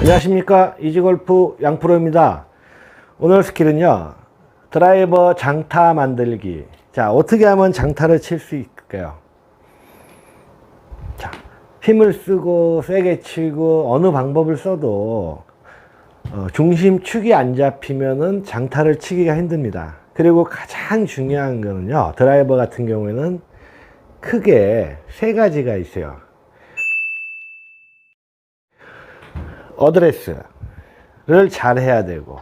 안녕하십니까. 이지골프 양프로입니다. 오늘 스킬은요 드라이버 장타 만들기. 자 어떻게 하면 장타를 칠 수 있을까요? 자 힘을 쓰고 세게 치고 어느 방법을 써도 어, 중심 축이 안 잡히면은 장타를 치기가 힘듭니다 그리고 가장 중요한 거는요 드라이버 같은 경우에는 크게 세 가지가 있어요. 어드레스를 잘 해야 되고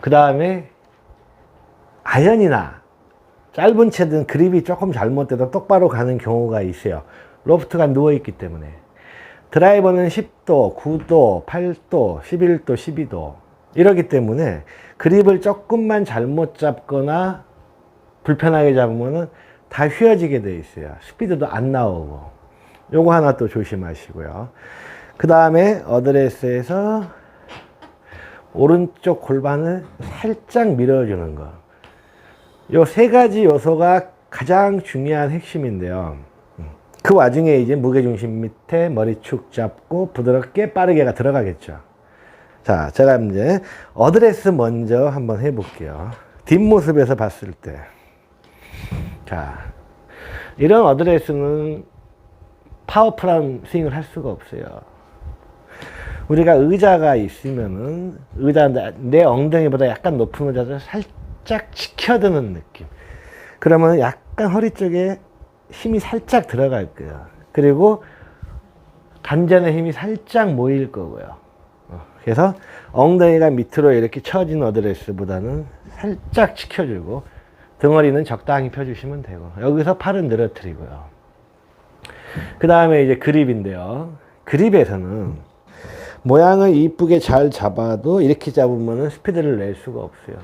그 다음에 아연이나 짧은 채든 그립이 조금 잘못돼도 똑바로 가는 경우가 있어요. 로프트가 누워있기 때문에. 드라이버는 10도, 9도, 8도, 11도, 12도 이러기 때문에 그립을 조금만 잘못 잡거나 불편하게 잡으면은 다 휘어지게 돼 있어요 스피드도 안 나오고 요거 하나 또 조심하시고요 그 다음에 어드레스에서 오른쪽 골반을 살짝 밀어주는 거. 요 세 가지 요소가 가장 중요한 핵심인데요. 그 와중에 이제 무게중심 밑에 머리축 잡고 부드럽게 빠르게가 들어가겠죠. 자, 제가 이제 어드레스 먼저 한번 해볼게요. 뒷모습에서 봤을 때. 자, 이런 어드레스는 파워풀한 스윙을 할 수가 없어요. 우리가 의자가 있으면은 의자 내- 내 엉덩이보다 약간 높은 의자를 살짝 치켜드는 느낌. 그러면 약간 허리 쪽에 힘이 살짝 들어갈 거예요. 그리고 단전의 힘이 살짝 모일 거고요. 어, 그래서 엉덩이가 밑으로 이렇게 처진 어드레스보다는 살짝 치켜주고 등허리는 적당히 펴주시면 되고 여기서 팔은 늘어뜨리고요. 그 다음에 이제 그립인데요. 그립에서는 모양을 이쁘게 잘 잡아도 이렇게 잡으면 스피드를 낼 수가 없어요.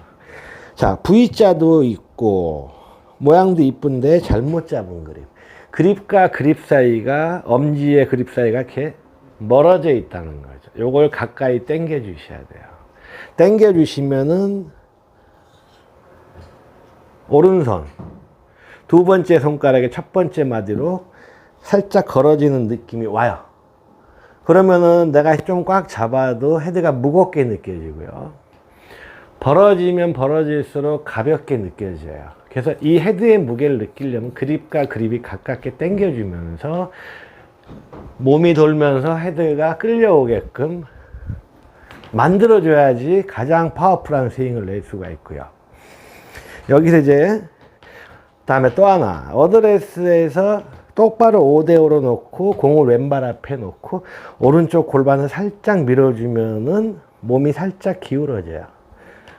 자, V자도 있고, 모양도 이쁜데 잘못 잡은 그립. 그립과 그립 사이가, 엄지의 그립 사이가 이렇게 멀어져 있다는 거죠. 요걸 가까이 당겨 주셔야 돼요. 당겨 주시면은, 오른손, 두 번째 손가락의 첫 번째 마디로 살짝 걸어지는 느낌이 와요. 그러면은 내가 좀 꽉 잡아도 헤드가 무겁게 느껴지고요. 벌어지면 벌어질수록 가볍게 느껴져요. 그래서 이 헤드의 무게를 느끼려면 그립과 그립이 가깝게 당겨주면서 몸이 돌면서 헤드가 끌려오게끔 만들어줘야지 가장 파워풀한 스윙을 낼 수가 있고요. 여기서 이제 다음에 또 하나 어드레스에서 똑바로 5대5로 놓고 공을 왼발 앞에 놓고 오른쪽 골반을 살짝 밀어주면은 몸이 살짝 기울어져요.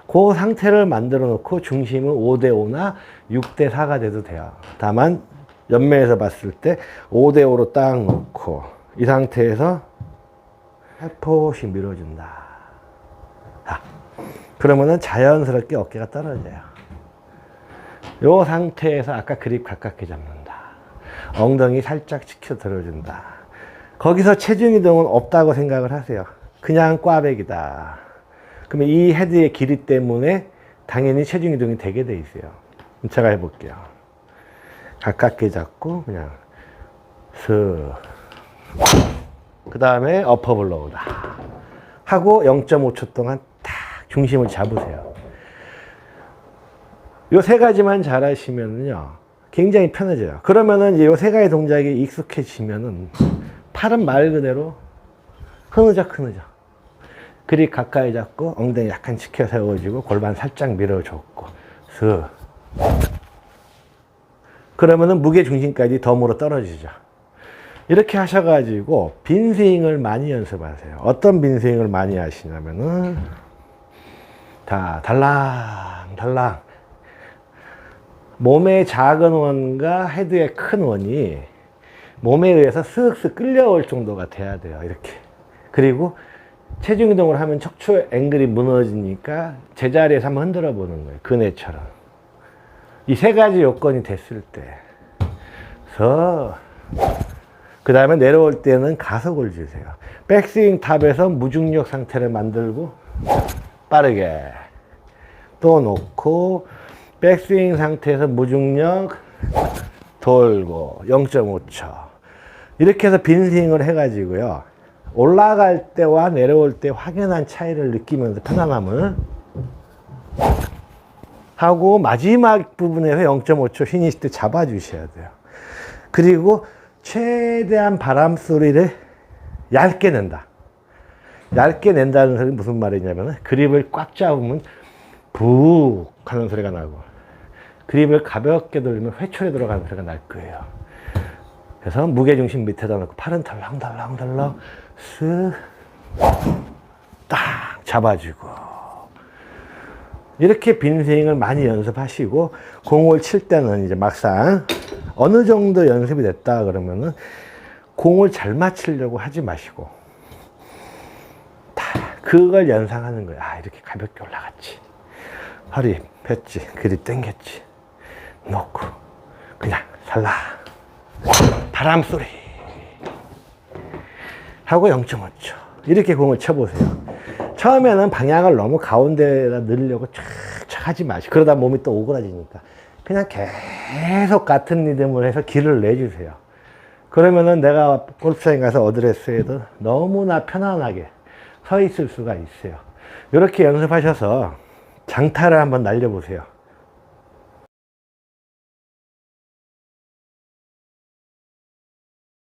그 상태를 만들어 놓고 중심은 5대5나 6대4가 돼도 돼요. 다만 옆면에서 봤을 때 5대5로 딱 놓고 이 상태에서 살포시 밀어준다. 자, 그러면은 자연스럽게 어깨가 떨어져요. 요 상태에서 아까 그립 가깝게 잡는다. 엉덩이 살짝 치켜 들어준다. 거기서 체중 이동은 없다고 생각을 하세요. 그냥 꽈배기다. 그러면 이 헤드의 길이 때문에 당연히 체중 이동이 되게 돼 있어요. 제가 해볼게요. 가깝게 잡고 그냥 슥. 그 다음에 어퍼블로우다. 하고 0.5초 동안 딱 중심을 잡으세요. 요 세 가지만 잘 하시면요. 굉장히 편해져요. 그러면은 이제 요 세 가지 동작이 익숙해지면은 팔은 말 그대로 흐느적 흐느적. 그립 가까이 잡고 엉덩이 약간 치켜 세워주고 골반 살짝 밀어줬고 슥. 그러면은 무게 중심까지 덤으로 떨어지죠. 이렇게 하셔가지고 빈 스윙을 많이 연습하세요. 어떤 빈 스윙을 많이 하시냐면은 다 달랑 달랑 몸의 작은 원과 헤드의 큰 원이 몸에 의해서 쓱쓱 끌려올 정도가 돼야 돼요. 이렇게. 그리고 체중 이동을 하면 척추 앵글이 무너지니까 제자리에서 한번 흔들어 보는 거예요. 그네처럼. 이 세 가지 요건이 됐을 때. 그래서 그 다음에 내려올 때는 가속을 주세요. 백스윙 탑에서 무중력 상태를 만들고 빠르게 또 놓고 백스윙 상태에서 무중력 돌고 0.5초 이렇게 해서 빈스윙을 해가지고요 올라갈 때와 내려올 때 확연한 차이를 느끼면서 편안함을 하고 마지막 부분에서 0.5초 피니시 때 잡아주셔야 돼요 그리고 최대한 바람 소리를 얇게 낸다 얇게 낸다는 소리 무슨 말이냐면 그립을 꽉 잡으면 북 하는 소리가 나고 그립을 가볍게 돌리면 회초리 들어가는 소리가 날 거예요. 그래서 무게중심 밑에다 놓고 팔은 덜렁덜렁덜렁 쓱딱 잡아주고 이렇게 빈스윙을 많이 연습하시고 공을 칠 때는 이제 막상 어느 정도 연습이 됐다 그러면은 공을 잘 맞추려고 하지 마시고 다 그걸 연상하는 거예요. 아 이렇게 가볍게 올라갔지. 허리 폈지. 그립 당겼지. 놓고 그냥 살라. 바람 소리 하고 0.5초 이렇게 공을 쳐보세요. 처음에는 방향을 너무 가운데다 넣으려고 쫙쫙 하지 마시고 그러다 몸이 또 오그라지니까 그냥 계속 같은 리듬을 해서 길을 내주세요. 그러면은 내가 골프장에 가서 어드레스에도 너무나 편안하게 서 있을 수가 있어요. 이렇게 연습하셔서 장타를 한번 날려보세요.